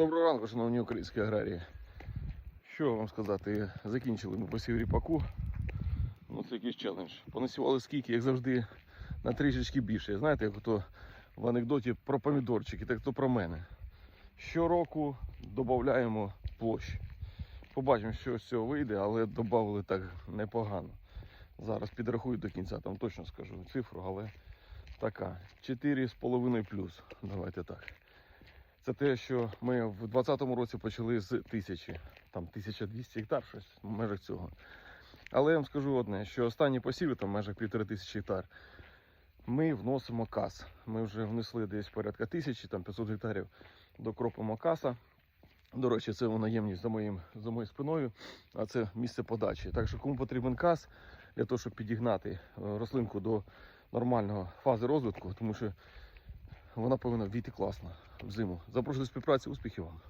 Доброго ранку, шановні українські аграрії. Що вам сказати, закінчили ми посів ріпаку. Ну, це якийсь челендж. Понасівали скільки, як завжди, на трішечки більше. Знаєте, як ото в анекдоті про помідорчики, так то про мене. Щороку додаємо площі. Побачимо, що з цього вийде, але додали так непогано. Зараз підрахую до кінця, там точно скажу цифру, але така. 4,5 плюс. Давайте так. Це те, що ми в 2020 році почали з тисячі, там 1200 гектар, щось в межах цього. Але я вам скажу одне, що останні посіви, там в межах півтори тисячі гектар, ми вносимо кас. Ми вже внесли десь порядка тисячі, там 500 гектарів докропимо каса. До речі, це вона ємність за, моїм, за моєю спиною, а це місце подачі. Так що кому потрібен кас для того, щоб підігнати е, рослинку до нормального фази розвитку, тому що вона повинна війти класно в зиму. Запрошую до співпраці, успіхів вам!